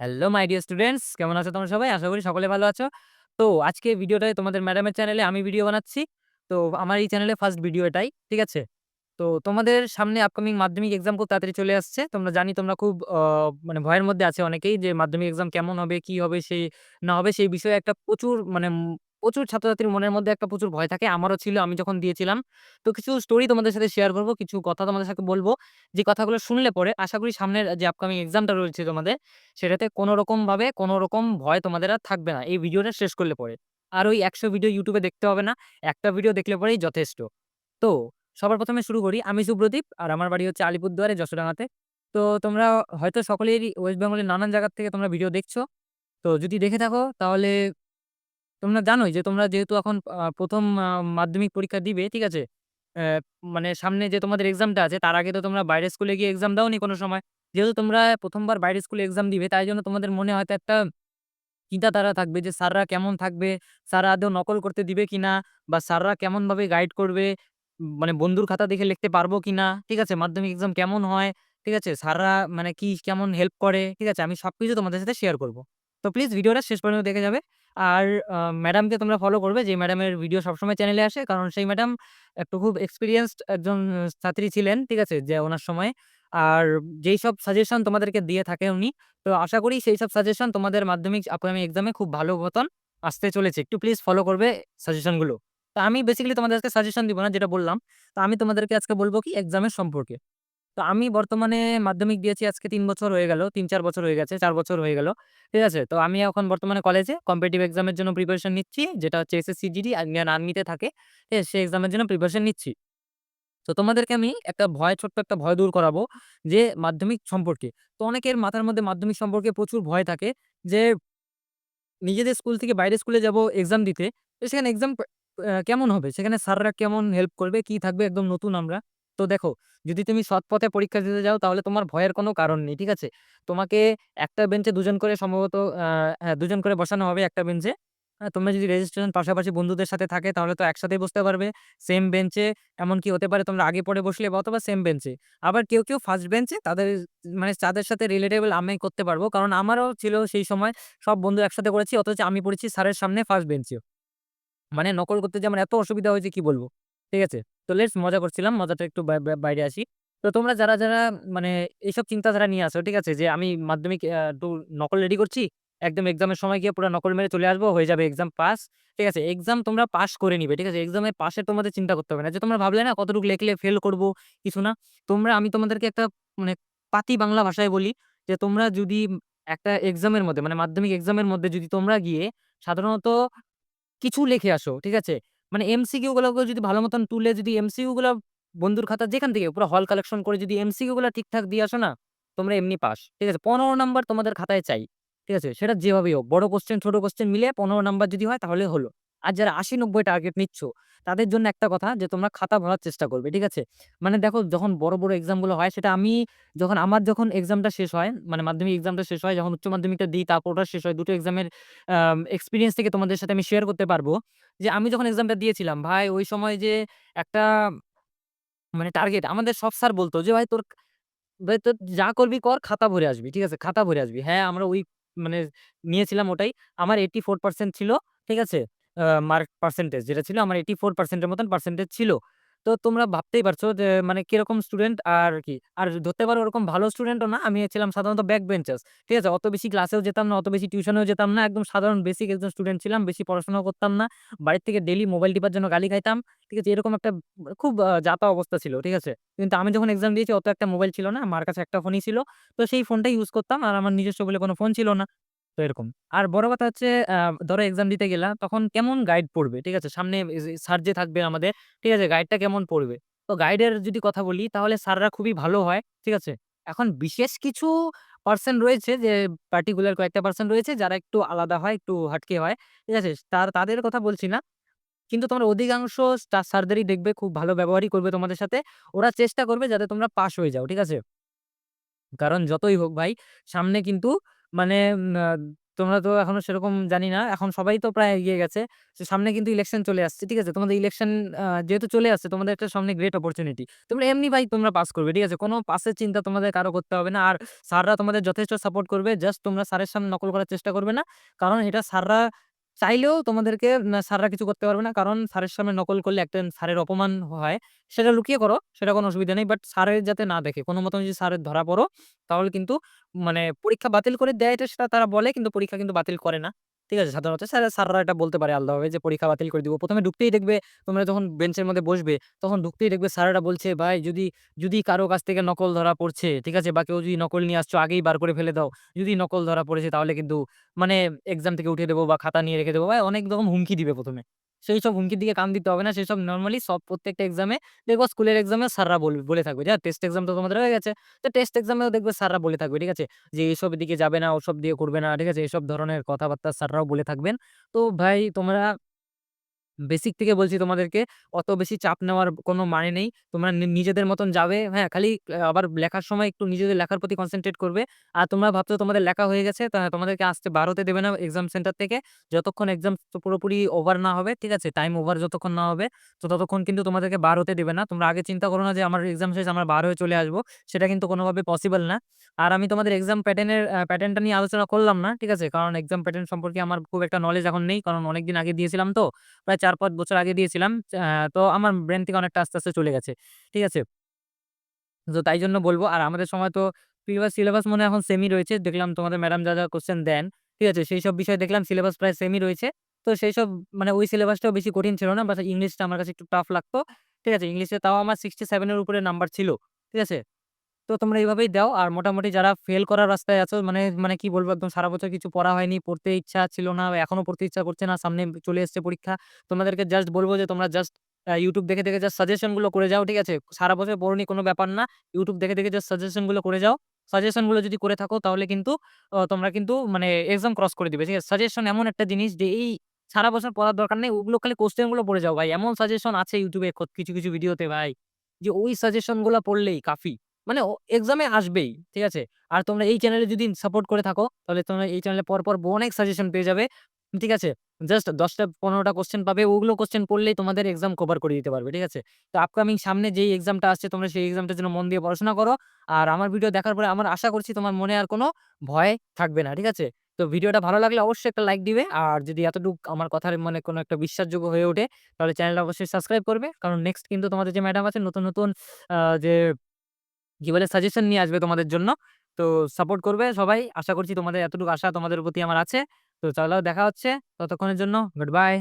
Hello my dear students কেমন আছো তোমরা সবাই? আশা করি সকলে ভালো আছো। তো আজকে ভিডিওটায় তোমাদের ম্যাডামের চ্যানেলে আমি ভিডিও বানাচ্ছি। তো আমার এই চ্যানেলে ফার্স্ট ভিডিও এটাই। ঠিক আছে? তো তোমাদের সামনে আপকামিং মাধ্যমিক এক্সাম খুব তাড়াতাড়ি চলে আসছে। তোমরা জানি তোমরা খুব মানে ভয়ের মধ্যে আছে অনেকেই যে মাধ্যমিক এক্সাম কেমন হবে, কি হবে, সেই না হবে সেই বিষয়ে একটা প্রচুর মানে প্রচুর ছাত্রছাত্রীর মনের মধ্যে একটা প্রচুর ভয় থাকে। আমারও ছিল আমি যখন দিয়েছিলাম। তো কিছু স্টোরি তোমাদের সাথে শেয়ার করব কিছু কথা তোমাদের সাথে বলব যে কথাগুলো শুনলে পরে আশা করি সামনের যে আপকামিং এক্সামটা রয়েছে তোমাদের, সেটাতে কোনো রকমভাবে কোনো রকম ভয় তোমাদের আর থাকবে না এই ভিডিওটা শেষ করলে পরে। আর ওই ১০০ ভিডিও ইউটিউবে দেখতে হবে না। একটা ভিডিও দেখলে পরেই যথেষ্ট। তো সবার প্রথমে শুরু করি। আমি সুব্রদীপ আর আমার বাড়ি হচ্ছে আলিপুরদুয়ারে, যশোডাঙ্গাতে। তো তোমরা হয়তো সকলেরই ওয়েস্ট বেঙ্গলের নানান জায়গার থেকে তোমরা ভিডিও দেখছ। তো যদি দেখে থাকো তাহলে তোমরা জানোই যে তোমরা যেহেতু এখন প্রথম মাধ্যমিক পরীক্ষা দিবে, ঠিক আছে? মানে সামনে যে তোমাদের এক্সামটা আছে তার আগে তো তোমরা বাইরের স্কুলে গিয়ে এক্সাম দাওনি কোনো সময়। যেহেতু তোমরা ১ম বার বাইরের স্কুলে এক্সাম দিবে তাই জন্য তোমাদের মনে হয়তো একটা চিন্তাধারা থাকবে যে স্যাররা কেমন থাকবে, স্যাররা আদৌ নকল করতে দিবে কিনা বা স্যাররা কেমনভাবে গাইড করবে, মানে বন্ধুর খাতা দেখে লিখতে পারব কিনা, ঠিক আছে? মাধ্যমিক এক্সাম কেমন হয়, ঠিক আছে? স্যাররা মানে কি কেমন হেল্প করে, ঠিক আছে? আমি সব কিছু তোমাদের সাথে শেয়ার করব। তো প্লিজ ভিডিওটা শেষ পর্যন্ত দেখে যাবে। আর ম্যাডামকে তোমরা ফলো করবে যে ম্যাডামের ভিডিও সবসময় চ্যানেলে আসে। কারণ সেই ম্যাডাম একটু খুব এক্সপেরিয়েন্সড একজন ছাত্রী ছিলেন, ঠিক আছে? যে ওনার সময়ে। আর যেইসব সাজেশন তোমাদেরকে দিয়ে থাকে উনি তো আশা করি সেইসব সাজেশন তোমাদের মাধ্যমিক আপকামিং এক্সামে খুব ভালো মতন আসতে চলেছে। একটু প্লিজ ফলো করবে সাজেশনগুলো। তো আমি বেসিক্যালি তোমাদের আজকে সাজেশন দিব না যেটা বললাম। তো আমি তোমাদেরকে আজকে বলব কি এক্সামের সম্পর্কে। তো আমি বর্তমানে মাধ্যমিক দিয়েছি আজকে তিন বছর হয়ে গেল। ৩-৪ বছর হয়ে গেছে, চার বছর হয়ে গেল। ঠিক আছে? তো আমি এখন বর্তমানে কলেজে কম্পিটিভ এক্সামের জন্য প্রিপারেশন নিচ্ছি। যেটা হচ্ছে এসএসসি, জিডি ইন্ডিয়ান আর্মিতে থাকে। ঠিক আছে? সেই এক্সামের জন্য প্রিপারেশন নিচ্ছি। তো তোমাদেরকে আমি একটা ভয় ছোট্ট একটা ভয় দূর করাবো যে মাধ্যমিক সম্পর্কে। তো অনেকের মাথার মধ্যে মাধ্যমিক সম্পর্কে প্রচুর ভয় থাকে যে নিজেদের স্কুল থেকে বাইরের স্কুলে যাব এক্সাম দিতে। সেখানে এক্সাম কেমন হবে? সেখানে স্যাররা কেমন হেল্প করবে? কি থাকবে? একদম নতুন আমরা। তো দেখো, যদি তুমি সৎ পথে পরীক্ষা দিতে যাও তাহলে তোমার ভয়ের কোনো কারণ নেই। ঠিক আছে? তোমাকে একটা বেঞ্চে দুজন করে সম্ভবত হ্যাঁ, দুজন করে বসানো হবে একটা বেঞ্চে। তোমরা যদি রেজিস্ট্রেশন পাশাপাশি বন্ধুদের সাথে থাকে তাহলে তো একসাথেই বসতে পারবে। সেম বেঞ্চে এমনকি হতে পারে তোমরা আগে পরে বসলে বা অথবা সেম বেঞ্চে। আবার কেউ, কেউ ফার্স্ট বেঞ্চে তাদের মানে তাদের সাথে রিলেটেবল আমি করতে পারব। কারণ আমারও ছিল সেই সময় সব বন্ধু একসাথে করেছি অথচ আমি পড়েছি স্যারের সামনে ফার্স্ট বেঞ্চে। মানে নকল করতে যে আমার এত অসুবিধা হয়েছে কি বলব। ঠিক আছে? তো লেটস মজা করছিলাম। মজাটা একটু বাইরে আসি। তো তোমরা যারা, যারা মানে এইসব চিন্তাধারা নিয়ে আসো, ঠিক আছে? যে আমি মাধ্যমিক একটু নকল রেডি করছি। একদম এক্সামের সময় গিয়ে পুরো নকল মেরে চলে আসব। হয়ে যাবে এক্সাম পাস। ঠিক আছে? এক্সাম তোমরা পাস করে নিবে। ঠিক আছে? এক্সামে পাশে তোমাদের চিন্তা করতে হবে না। যে তোমরা ভাবলে না কতটুকু লিখলে ফেল করব, কিছু না। তোমরা আমি তোমাদেরকে একটা মানে পাতি বাংলা ভাষায় বলি যে তোমরা যদি একটা এক্সামের মধ্যে মানে মাধ্যমিক এক্সামের মধ্যে যদি তোমরা গিয়ে সাধারণত কিছু লিখে আসো। ঠিক আছে? মানে এমসিকিউ গুলোকে যদি ভালো মতন তুলে যদি এমসিকিউ গুলা বন্ধুর খাতা যেখান থেকে পুরো হল কালেকশন করে যদি এমসিকিউ গুলা ঠিকঠাক দিয়ে আসো না, তোমরা এমনি পাস। ঠিক আছে? ১৫ নাম্বার তোমাদের খাতায় চাই। ঠিক আছে? সেটা যেভাবেই হোক। বড় কোশ্চেন ছোট কোশ্চেন মিলে পনেরো নাম্বার যদি হয় তাহলে হলো। আর যারা ৮০-৯০ টার্গেট নিচ্ছ, তাদের জন্য একটা কথা যে তোমরা খাতা ভরার চেষ্টা করবে। ঠিক আছে? মানে দেখো যখন বড়, বড় এক্সামগুলো হয় সেটা আমি যখন আমার যখন এক্সামটা শেষ হয়, মানে মাধ্যমিক এক্সামটা শেষ হয়, যখন উচ্চ মাধ্যমিকটা দিই তারপর ওটা শেষ হয়। দুটো এক্সামের এক্সপিরিয়েন্স থেকে তোমাদের সাথে আমি শেয়ার করতে পারব। যে আমি যখন এক্সামটা দিয়েছিলাম ভাই ওই সময় যে একটা মানে টার্গেট আমাদের সব স্যার বলতো যে, "ভাই তোর ভাই তোর যা করবি কর খাতা ভরে আসবি।" ঠিক আছে? খাতা ভরে আসবি। হ্যাঁ, আমরা ওই মানে নিয়েছিলাম ওটাই। আমার 84% ছিল। ঠিক আছে? মার্ক পার্সেন্টেজ যেটা ছিল আমার এইটি ফোর পার্সেন্টের মতন পার্সেন্টেজ ছিল। তো তোমরা ভাবতেই পারছ যে মানে কীরকম স্টুডেন্ট আর কি। আর ধরতে পারো ওরকম ভালো স্টুডেন্টও না। আমি ছিলাম সাধারণত ব্যাক বেঞ্চার্স। ঠিক আছে? অত বেশি ক্লাসেও যেতাম না, অত বেশি টিউশনেও যেতাম না। একদম সাধারণ বেসিক একজন স্টুডেন্ট ছিলাম। বেশি পড়াশোনাও করতাম না। বাড়ির থেকে ডেলি মোবাইল টিপার জন্য গালি খাইতাম। ঠিক আছে? এরকম একটা খুব যাতা অবস্থা ছিল। ঠিক আছে? কিন্তু আমি যখন এক্সাম দিয়েছি অত একটা মোবাইল ছিল না। আমার কাছে একটা ফোনই ছিল। তো সেই ফোনটাই ইউজ করতাম। আর আমার নিজস্ব বলে কোনো ফোন ছিল না। তো এরকম। আর বড় কথা হচ্ছে ধরো এক্সাম দিতে গেলা তখন কেমন গাইড পড়বে। ঠিক আছে? সামনে স্যার যে থাকবে আমাদের, ঠিক আছে? গাইডটা কেমন পড়বে। তো গাইডের যদি কথা বলি তাহলে স্যাররা খুবই ভালো হয়। ঠিক আছে? এখন বিশেষ কিছু পার্সন রয়েছে যে পার্টিকুলার কয়েকটা পার্সন রয়েছে যারা একটু আলাদা হয়, একটু হাটকে হয়। ঠিক আছে? তার তাদের কথা বলছি না। কিন্তু তোমরা অধিকাংশ স্যারদেরই দেখবে খুব ভালো ব্যবহারই করবে তোমাদের সাথে। ওরা চেষ্টা করবে যাতে তোমরা পাস হয়ে যাও। ঠিক আছে? কারণ যতই হোক ভাই সামনে কিন্তু মানে তোমরা তো এখনও সেরকম জানি না। এখন সবাই তো প্রায় এগিয়ে গেছে। সামনে কিন্তু ইলেকশন চলে আসছে। ঠিক আছে? তোমাদের ইলেকশন যেহেতু চলে আসছে, তোমাদের একটা সামনে গ্রেট অপরচুনিটি। তোমরা এমনি ভাই তোমরা পাস করবে। ঠিক আছে? কোনো পাসের চিন্তা তোমাদের কারও করতে হবে না। আর স্যাররা তোমাদের যথেষ্ট সাপোর্ট করবে। জাস্ট তোমরা স্যারের সামনে নকল করার চেষ্টা করবে না। কারণ এটা স্যাররা চাইলেও তোমাদেরকে না, স্যাররা কিছু করতে পারবে না। কারণ স্যারের সামনে নকল করলে একটা স্যারের অপমান হয়। সেটা লুকিয়ে করো। সেটা কোনো অসুবিধা নেই। বাট স্যারের যাতে না দেখে। কোনো মতন যদি স্যারের ধরা পড়ো, তাহলে কিন্তু মানে পরীক্ষা বাতিল করে দেয় এটা সেটা তারা বলে, কিন্তু পরীক্ষা কিন্তু বাতিল করে না। ঠিক আছে? সাধারণত স্যার স্যাররা এটা বলতে পারে আলাদাভাবে যে পরীক্ষা বাতিল করে দিব। প্রথমে ঢুকতেই দেখবে তোমরা যখন বেঞ্চের মধ্যে বসবে তখন ঢুকতেই দেখবে স্যাররা বলছে, "ভাই যদি, যদি কারও কাছ থেকে নকল ধরা পড়ছে, ঠিক আছে? বা কেউ যদি নকল নিয়ে আসছো আগেই বার করে ফেলে দাও। যদি নকল ধরা পড়েছে তাহলে কিন্তু মানে এক্সাম থেকে উঠে দেবো বা খাতা নিয়ে রেখে দেবো।" ভাই অনেক রকম হুমকি দিবে ১ম এ। সেইসব হুমকির দিকে কান দিতে হবে না। সেই সব নর্মালি সব প্রত্যেকটা এক্সামে দেখব স্কুলের এক্সামে স্যাররা বলবে বলে থাকবে যা "টেস্ট এক্সাম তো তোমাদের হয়ে গেছে।" তো টেস্ট এক্সামেও দেখবে স্যাররা বলে থাকবে। ঠিক আছে? যে, এইসব দিকে যাবে না, ওসব দিয়ে করবে না।" ঠিক আছে? এইসব ধরনের কথাবার্তা স্যাররাও বলে থাকবেন। তো ভাই তোমরা বেসিক থেকে বলছি তোমাদেরকে অত বেশি চাপ নেওয়ার কোনো মানে নেই। তোমরা নিজেদের মতন যাবে। হ্যাঁ, খালি আবার লেখার সময় একটু নিজেদের লেখার প্রতি কনসেনট্রেট করবে। আর তোমরা ভাবছ তোমাদের লেখা হয়ে গেছে তোমাদেরকে আসতে বার হতে দেবে না এক্সাম সেন্টার থেকে। যতক্ষণ এক্সাম পুরোপুরি ওভার না হবে, ঠিক আছে? টাইম ওভার যতক্ষণ না হবে তো ততক্ষণ কিন্তু তোমাদেরকে বার হতে দেবে না। তোমরা আগে চিন্তা করো না যে আমার এক্সাম শেষ আমরা বার হয়ে চলে আসব। সেটা কিন্তু কোনোভাবে পসিবল না। আর আমি তোমাদের এক্সাম প্যাটার্নের প্যাটার্নটা নিয়ে আলোচনা করলাম না। ঠিক আছে? কারণ এক্সাম প্যাটার্ন সম্পর্কে আমার খুব একটা নলেজ এখন নেই। কারণ অনেকদিন আগে দিয়েছিলাম তো। প্রায় ৪-৫ বছর আগে দিয়েছিলাম। তো আমার ব্রেন থেকে অনেকটা আস্তে, আস্তে চলে গেছে। ঠিক আছে? তো তাই জন্য বলব আর আমাদের সময় তো প্রিভিয়াস সিলেবাস মনে এখন সেমই রয়েছে। দেখলাম তোমাদের ম্যাডাম যা, যা কোশ্চেন দেন, ঠিক আছে? সেই সব বিষয়ে দেখলাম সিলেবাস প্রায় সেমই রয়েছে। তো সেই সব মানে ওই সিলেবাসটাও বেশি কঠিন ছিল না। বাট ইংলিশটা আমার কাছে একটু টাফ লাগতো। ঠিক আছে? ইংলিশে তাও আমার সিক্সটি সেভেনের উপরে নাম্বার ছিল। ঠিক আছে? তো তোমরা এভাবেই দাও। আর মোটামুটি যারা ফেল করার রাস্তায় আছো মানে মানে কি বলব একদম সারা বছর কিছু পড়া হয়নি, পড়তে ইচ্ছা ছিল না, এখনও পড়তে ইচ্ছা করছে না, সামনে চলে এসছে পরীক্ষা। তোমাদেরকে জাস্ট বলব যে তোমরা জাস্ট YouTube দেখে, দেখে জাস্ট সাজেশনগুলো করে যাও। ঠিক আছে? সারা বছর পড়োনি কোনো ব্যাপার না। YouTube দেখে, দেখে জাস্ট সাজেশনগুলো করে যাও। সাজেশনগুলো যদি করে থাকো তাহলে কিন্তু তোমরা কিন্তু মানে এক্সাম ক্রস করে দিবে। ঠিক আছে? সাজেশন এমন একটা জিনিস যে এই সারা বছর পড়ার দরকার নেই। ওগুলো খালি কোয়েশ্চেনগুলো পড়ে যাও ভাই। এমন সাজেশন আছে ক কিছু, কিছু ভিডিওতে ভাই যে ওই সাজেশনগুলা পড়লেই কাফি। মানে এক্সামে আসবেই। ঠিক আছে? আর তোমরা এই চ্যানেলে যদি সাপোর্ট করে থাকো তাহলে তোমরা এই চ্যানেলে পরপর অনেক সাজেশন পেয়ে যাবে। ঠিক আছে? জাস্ট দশটা পনেরোটা কোশ্চেন পাবে। ওগুলো কোয়েশ্চেন পড়লেই তোমাদের এক্সাম কভার করে দিতে পারবে। ঠিক আছে? তো আপকামিং সামনে যেই এক্সামটা আসছে তোমরা সেই এক্সামটার জন্য মন দিয়ে পড়াশোনা করো। আর আমার ভিডিও দেখার পরে আমার আশা করছি তোমার মনে আর কোনো ভয় থাকবে না। ঠিক আছে? তো ভিডিওটা ভালো লাগলে অবশ্যই একটা লাইক দিবে। আর যদি এতটুক আমার কথার মানে কোনো একটা বিশ্বাসযোগ্য হয়ে ওঠে তাহলে চ্যানেলটা অবশ্যই সাবস্ক্রাইব করবে। কারণ নেক্সট কিন্তু তোমাদের যে ম্যাডাম আছে নতুন, নতুন যে কি বলে সাজেশন নিয়ে আসবে তোমাদের জন্য। তো সাপোর্ট করবে সবাই। আশা করছি তোমাদের এতটুকু আশা তোমাদের প্রতি আমার আছে। তো চলো দেখা হচ্ছে। ততক্ষণের জন্য গুড বাই।